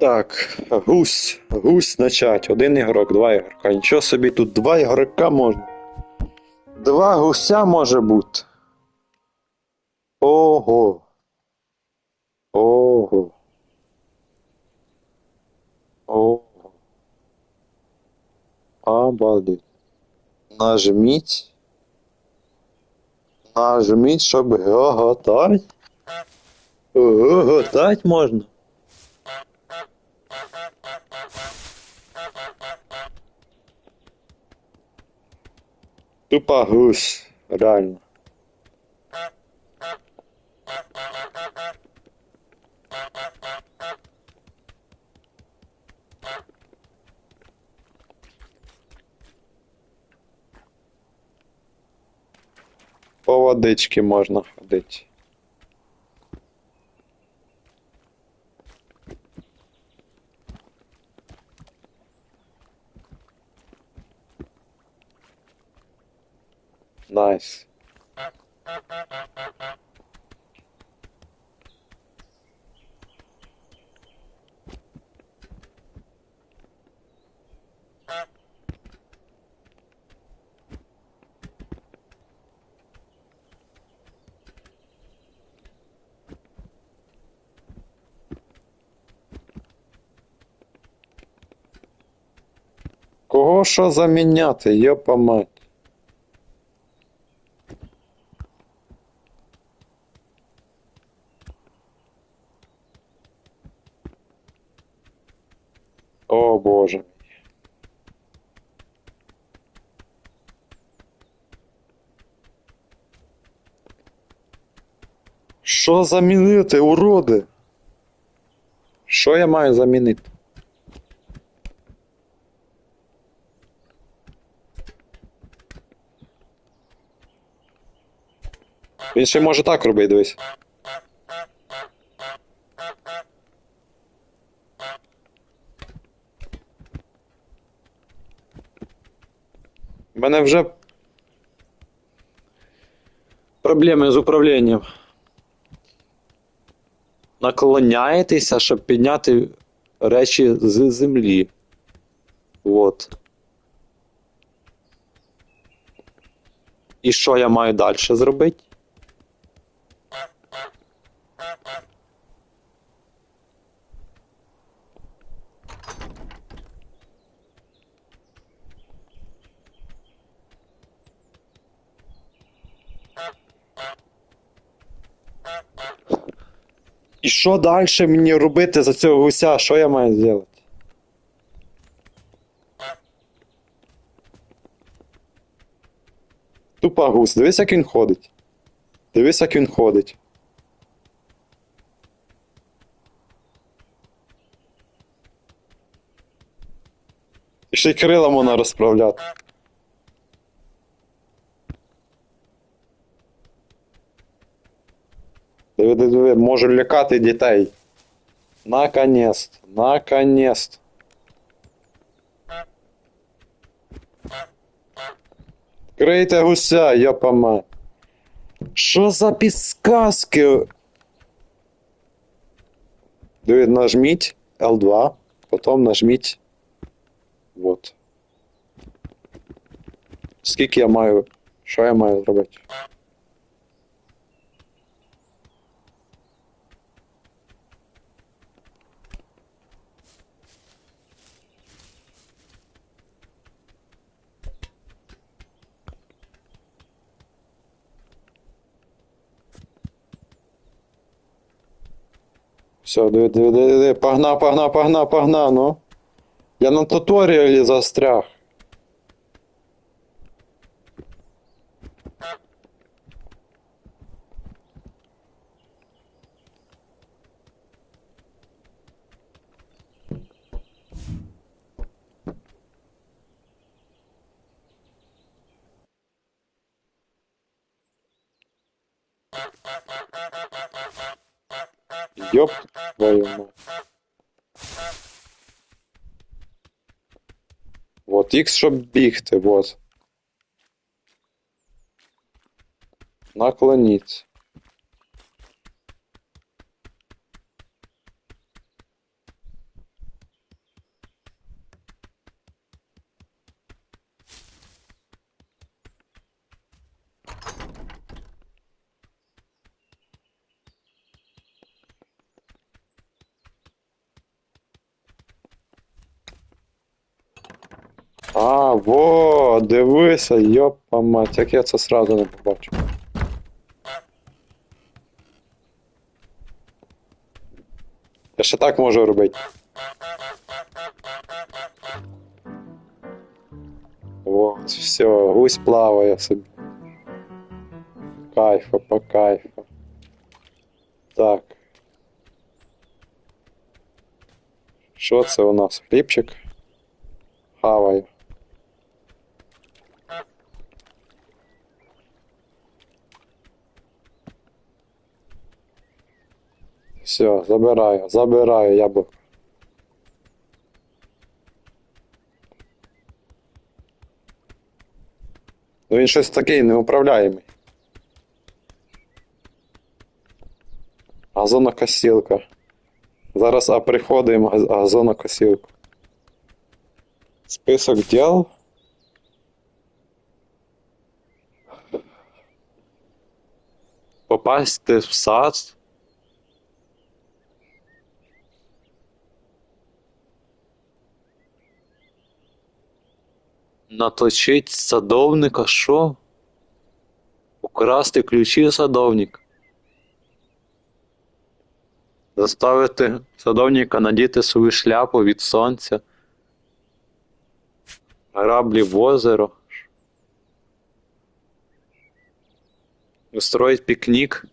Так, гусь, гусь начать. Один ігрок, два ігрока. Нічого собі тут два ігрока можна. Два гуся може бути. Ого. Ого. Ого. Обалдеть. Нажміть. Нажміть, щоб гоготать. Гоготать можна. Тупо гусь, реально. По водички можна ходити. Найс. Кого що заміняти, йопа мать? О боже. Що замінити, уроди? Що я маю замінити? Він ще може так робити, дивись. У мене вже проблеми з управлінням. Наклоняєтеся, щоб підняти речі з землі. От. І що я маю далі зробити? І що далі мені робити за цього гуся? Що я маю зробити? Тупа гус, дивись, як він ходить. Дивись, як він ходить. І ще й крила можна розправляти. Диви, диви, можу лякати дітей. Наконець. Наконець. Крийте гуся, йопа мать. Що за підсказки? Диви, нажміть L2, потім нажміть. Вот. Скільки я маю. Що я маю зробити? Все, диви, диви, диви, погнав, погнав, погнав, погнав, ну. Я на туторіалі застряг. Ёб мать. Вот X, щоб бігти, вот. Наклоніть. во, дивися, йопа мать, як я це сразу не побачив. Я ще так можу робити. Вот, все, гусь плаває собі. Кайфа, по кайфа. Так. Що це у нас? Хлібчик? Хаваю. Все, забираю, забираю яблуко. Ну він щось такий неуправляємий. Газонокосілка. Зараз а приходимо газ- газонокосілку. Список дел. Попасти в сад. Наточить садовника, що? Украсти ключі садовника. Заставити садовника надіти свою шляпу від сонця. Граблі в озеро. Устроить пікнік.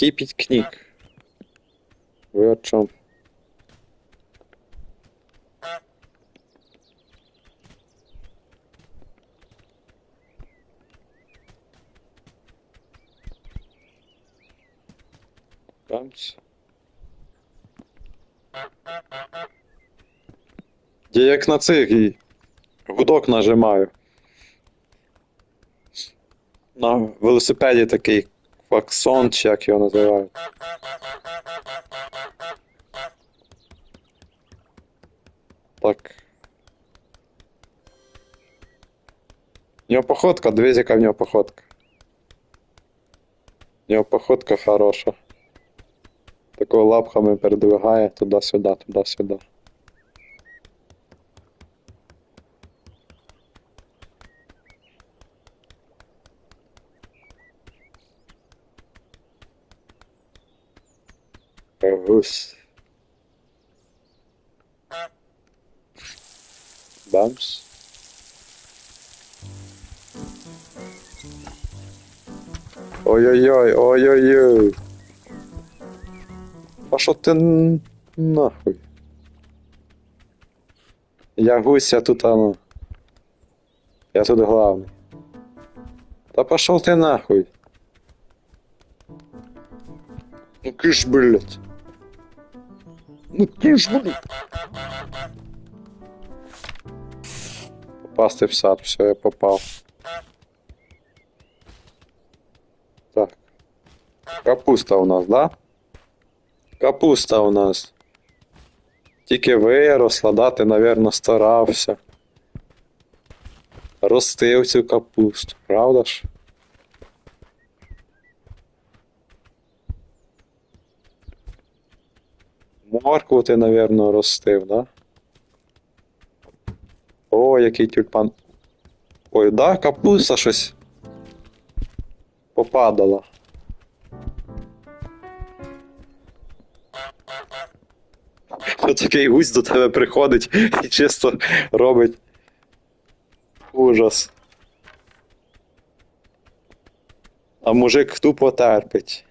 Який пікнік? Ви о чому? Бамс. Я як на цих гудок нажимаю. На велосипеді такий клаксон, чи як його називають. Так. У нього походка, дивись, яка в нього походка. У нього походка хороша. Такого лапками передвигає туди-сюди, туди-сюди. Бамс. Ой-ой-ой, ой-ой-ой. А ти н- нахуй? Я гусь, я тут оно. Я тут главный. Да пошел ты нахуй. Ну кыш, блядь. Ну кыш, блядь. Попасти в сад, все, я попал. Так. Капуста у нас, да? Капуста у нас. Тільки виросла, да? Ти, навірно, старався. Ростив цю капусту, правда ж? Моркву ти, навірно, ростив, да? О, який тюльпан. Ой, да, капуста щось попадала. Такий гусь до тебе приходить і чисто робить ужас. А мужик тупо терпить.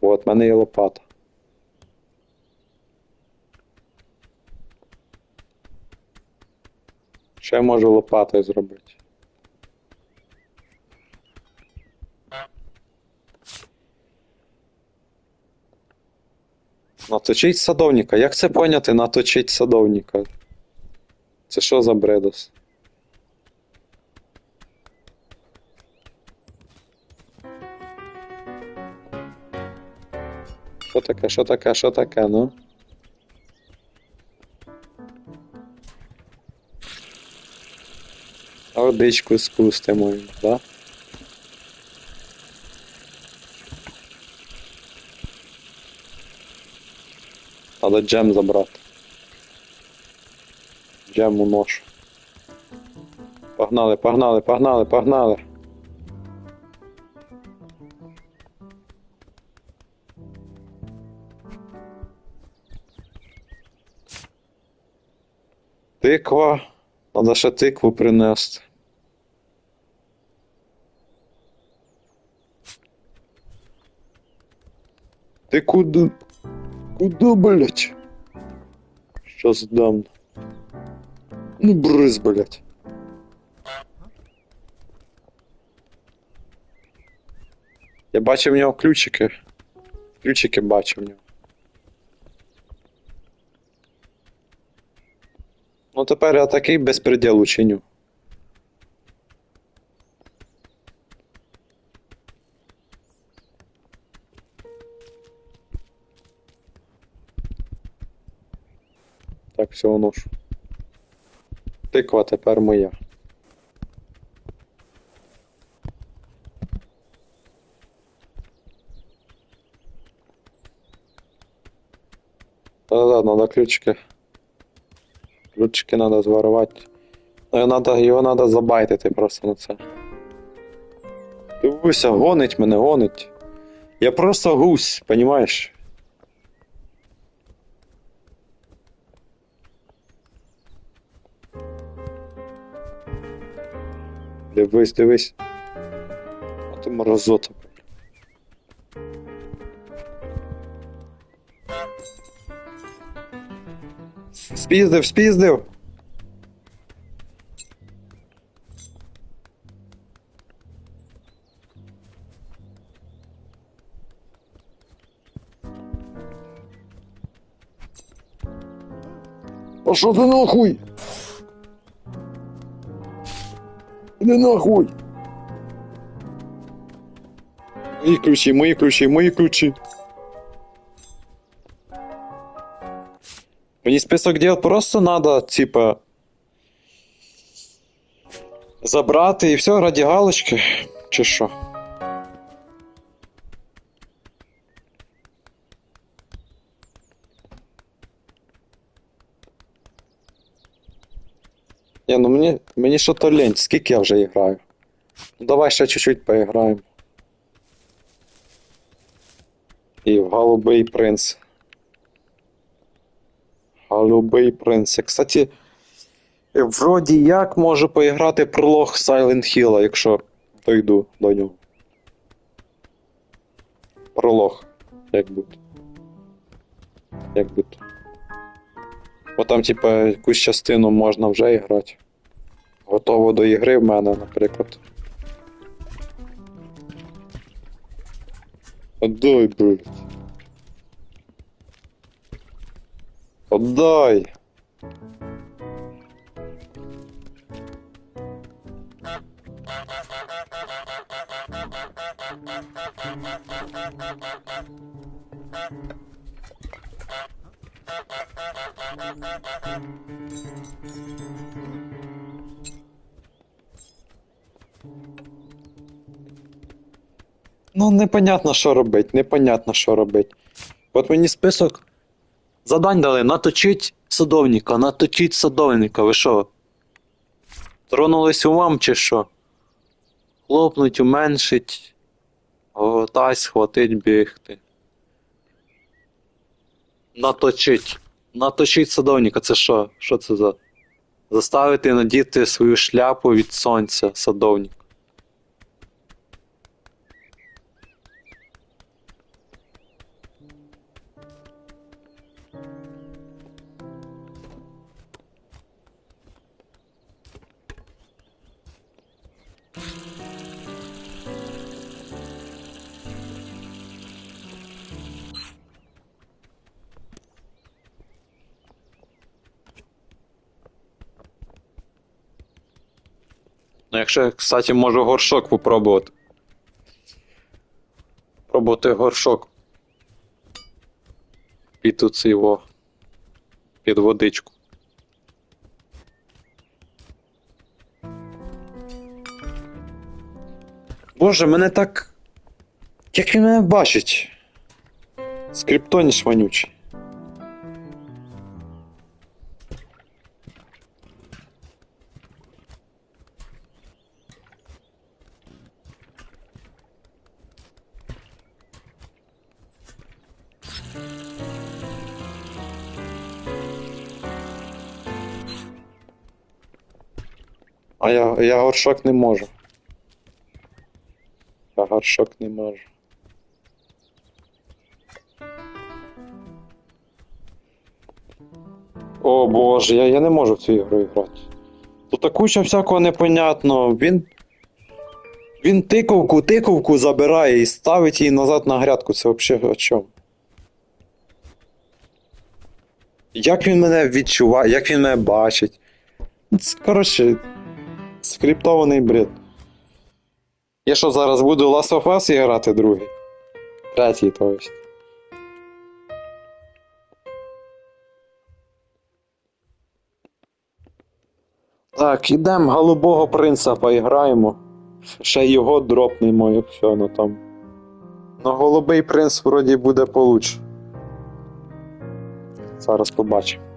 От, в мене є лопата. Що я можу лопатою зробити? Наточить садовника. Як це поняти наточить садовника? Це що за бредос? Що таке, що таке, що таке, ну? А Водичку спустимо, їм, да? Треба джем забрати. Джем у нож. Погнали, погнали, погнали, погнали. Тиква. Надо ще тикву принести. Ти куди? Куди, блять? Щас дам. Ну, брыз, блять. Я бачив в нього ключики. Ключики бачив в нього. Ну тепер я такий безпреділ учиню. Так, всього ношу. Тиква тепер моя. Да-да, надо ключики. Ключики надо зворувати. Ну, його надо, його надо забайтити просто на це. Дивися, гонить мене, гонить. Я просто гусь, понімаєш? Дивись, дивись. А ти морозота. Спіздив, спіздив. А що ти нахуй? Іди нахуй. Мої ключі, мої ключі, мої ключі. Мені список дел просто надо, типа. Забрати і все, раді галочки. Чи що? Ні, ну мені, мені що то лень, скільки я вже граю. Ну давай ще чуть-чуть поіграємо. І в голубий принц. Голубий принц. Кстати, вроді як можу поіграти пролог Silent Hill, якщо дойду до нього. Пролог. Як бути. Як бути. Бо там, типа, якусь частину можна вже грати. Готово до ігри в мене, наприклад. Отдай, блядь. Отдай. Ну, непонятно, що робить, непонятно, що робить. От мені список задань дали наточить садовника, наточить садовника. Ви що? Тронулись умам чи що? Хлопнуть, уменшить, готась, схватить, бігти. Наточить. Наточить садовника, це що? Що це за? Заставити надіти свою шляпу від сонця, садовник. Ну, якщо кстати, можу горшок попробувати. Пробувати горшок. під тут його під водичку. Боже, мене так. Як він мене бачить? Скриптоніш вонючий. А я, я горшок не можу. Я горшок не можу. О боже, я, я не можу в цю ігру грати. Тут куча всякого непонятного. Він. Він тиковку, тиковку забирає і ставить її назад на грядку. Це взагалі о чому? Як він мене відчуває, як він мене бачить. Коротше, скриптований бред. Я що зараз буду Last of Us грати другий? Третій, то есть. Так, ідемо голубого принца поіграємо. Ще його дропнемо, якщо ну там. Ну, голубий принц вроді буде получше. Зараз побачимо.